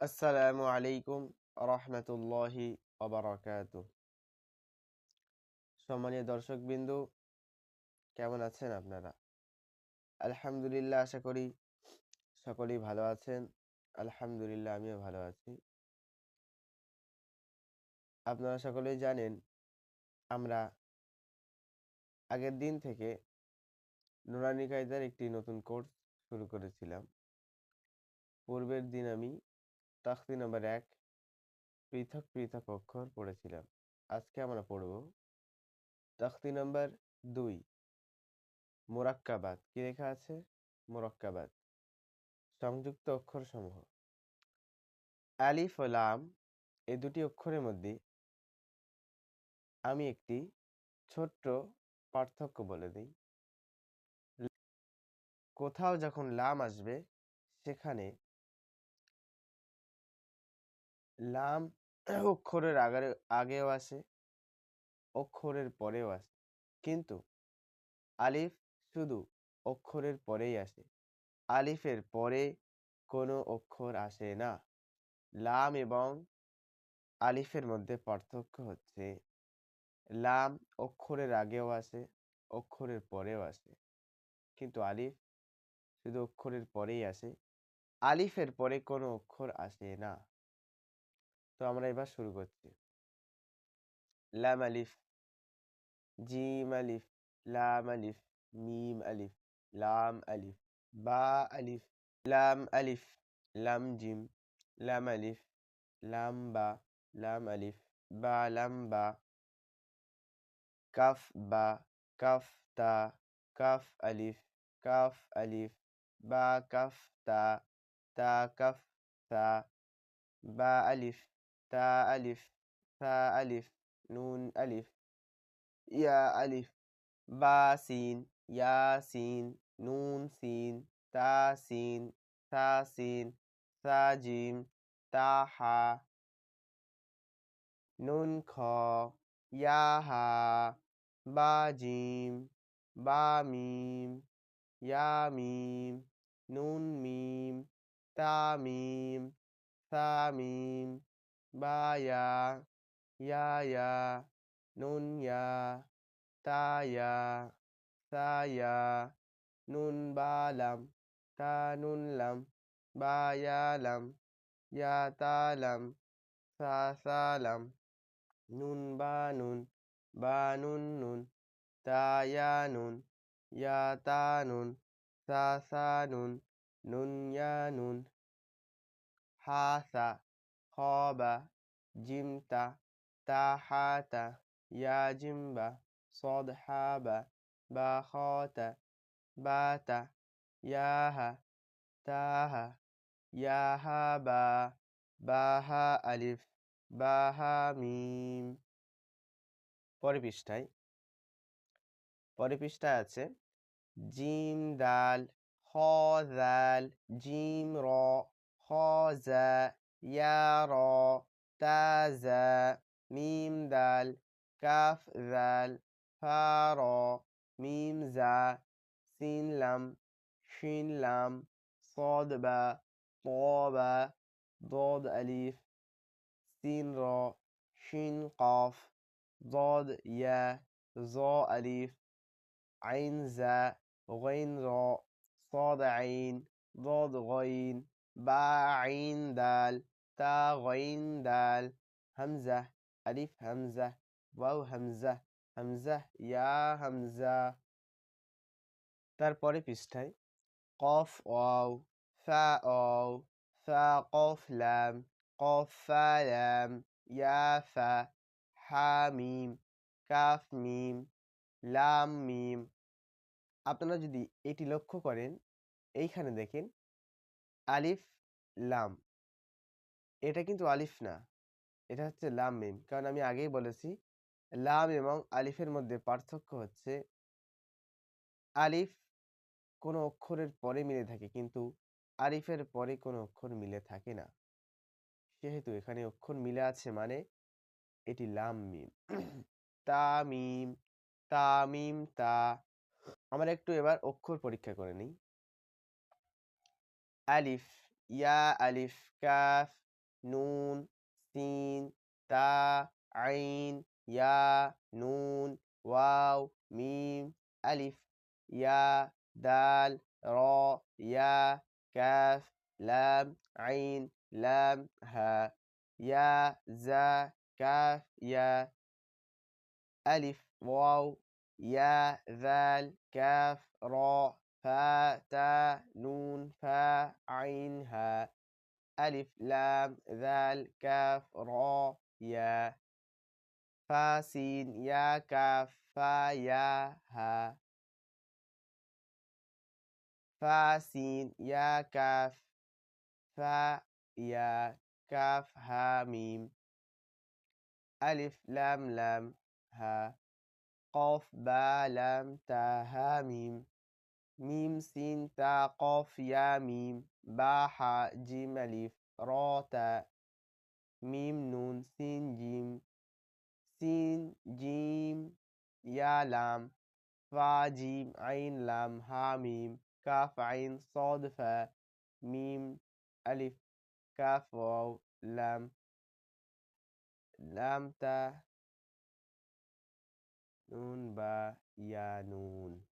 আসসালামু আলাইকুম রহমতুল্লাহি অবরাকাত সম্মানীয় দর্শকবিন্দু, কেমন আছেন আপনারা? আলহামদুলিল্লাহ আশা করি সকলেই ভালো আছেন। আলহামদুলিল্লাহ আমিও ভালো আছি। আপনারা সকলেই জানেন, আমরা আগের দিন থেকে নুরানি কায়দার একটি নতুন কোর্স শুরু করেছিলাম। পূর্বের দিন আমি তাখতি নম্বর এক পৃথক পৃথক অক্ষর পড়েছিলাম। আজকে আমরা পড়ব তাখতি নম্বর দুই মোরাক্কাবাদ। কি লেখা আছে? মোরাক্কাবাদ। সংযুক্ত অক্ষর সমূহ আলিফ ও লাম এই দুটি অক্ষরের মধ্যে আমি একটি ছোট্ট পার্থক্য বলে দিই। কোথাও যখন লাম আসবে, সেখানে লাম অক্ষরের আগে আগেও আসে, অক্ষরের পরেও আসে। কিন্তু আলিফ শুধু অক্ষরের পরেই আসে। আলিফের পরে কোনো অক্ষর আসে না। লাম এবং আলিফের মধ্যে পার্থক্য হচ্ছে, লাম অক্ষরের আগেও আসে, অক্ষরের পরেও আসে। কিন্তু আলিফ শুধু অক্ষরের পরেই আসে। আলিফের পরে কোনো অক্ষর আসে না। তো আমরা এবার শুরু করছি। লাম আলিফ, জিম আলিফ, লাম আলিফ, মিম আলিফ, লাম আলিফ, বা আলিফ, লাম আলিফ, লাম জিম, লাম আলিফ, লাম বা, লাম আলিফ, বা লাম বা, কাফ বা, কাফ তা, কাফ আলিফ কাফ আলিফ, বা কাফ তা তা কাফ তা, বা আলিফ ألف ثا ألف نون ألف يا ألف با سين يا سين نون سين تا سين ثا سين ثا جيم تا حا نون خا يا ها با جيم با ميم يا ميم نون ميم تا ميم ثا ميم. ba ya, ya ya, nun ya, ta ya, sa ya, nun ba lam, ta nun lam, ba ya lam, ya ta lam, sa sa lam, nun ba nun, ba nun nun, ta ya nun, ya ta nun, sa sa nun, nun ya nun, ha sa. খবা জিমতা তাহাতা ইয়াজিম্বা সদহাবা Bakhta বাতা ইয়াহা তাহা ইয়াহাবা বাহা আলিফ বাহা মিম পরে পৃষ্ঠায় পরে পৃষ্ঠায় আছে, gym দাল খ জাল জিম র খ জা يا را تا زا ميم دال كاف ذال فا را ميم زا سين لم شين لم صاد با طا با ضاد أليف سين را شين قاف ضاد يا ظا أليف عين زا غين را صاد عين ضاد غين با عين دال. তা গইন দাল হামজা আলিফ হামজা ওয়াও হামজা হামজা ইয়া হামজা তারপরে পৃষ্ঠায় কফ ওয়াও ফা ওয়াও ফা কফ লাম কফ ফা লাম ইয়া ফা হা মিম কাফ মিম লাম মিম আপনারা যদি এটি লক্ষ্য করেন, এইখানে দেখেন আলিফ, লাম। এটা কিন্তু আলিফ না। এটা হচ্ছে লাম মিম। কারণ আমি আগেই বলেছি, লাম এবং আলিফের মধ্যে পার্থক্য হচ্ছে আলিফ কোনো অক্ষরের পরে মিলে থাকে, কিন্তু আলিফের পরে কোনো অক্ষর মিলে থাকে না। সেহেতু এখানে অক্ষর মিলে আছে মানে এটি লাম মিম। তামিম তামিম তা। আমরা একটু এবার অক্ষর পরীক্ষা করে নিই। আলিফ, ইয়া আলিফ, কাফ نون سين تاء عين يا نون واو ميم ألف يا دال راء يا كاف لام عين لام ها يا زا كاف يا ألف واو يا ذال كاف راء فا تا نون فا عين ها. ألف لام ذال كاف را يا فا سين يا كاف فا يا ها. فا سين يا كاف فا يا كاف ها ميم. ألف لام لام ها. قاف با لام تا ها ميم. ميم سين تا قاف يا ميم باء حاء جيم ألف را تا ميم نون سين جيم سين جيم يا لام فا جيم عين لام ها ميم كاف عين صاد فا ميم ألف كاف واو لام لام تا نون با يا نون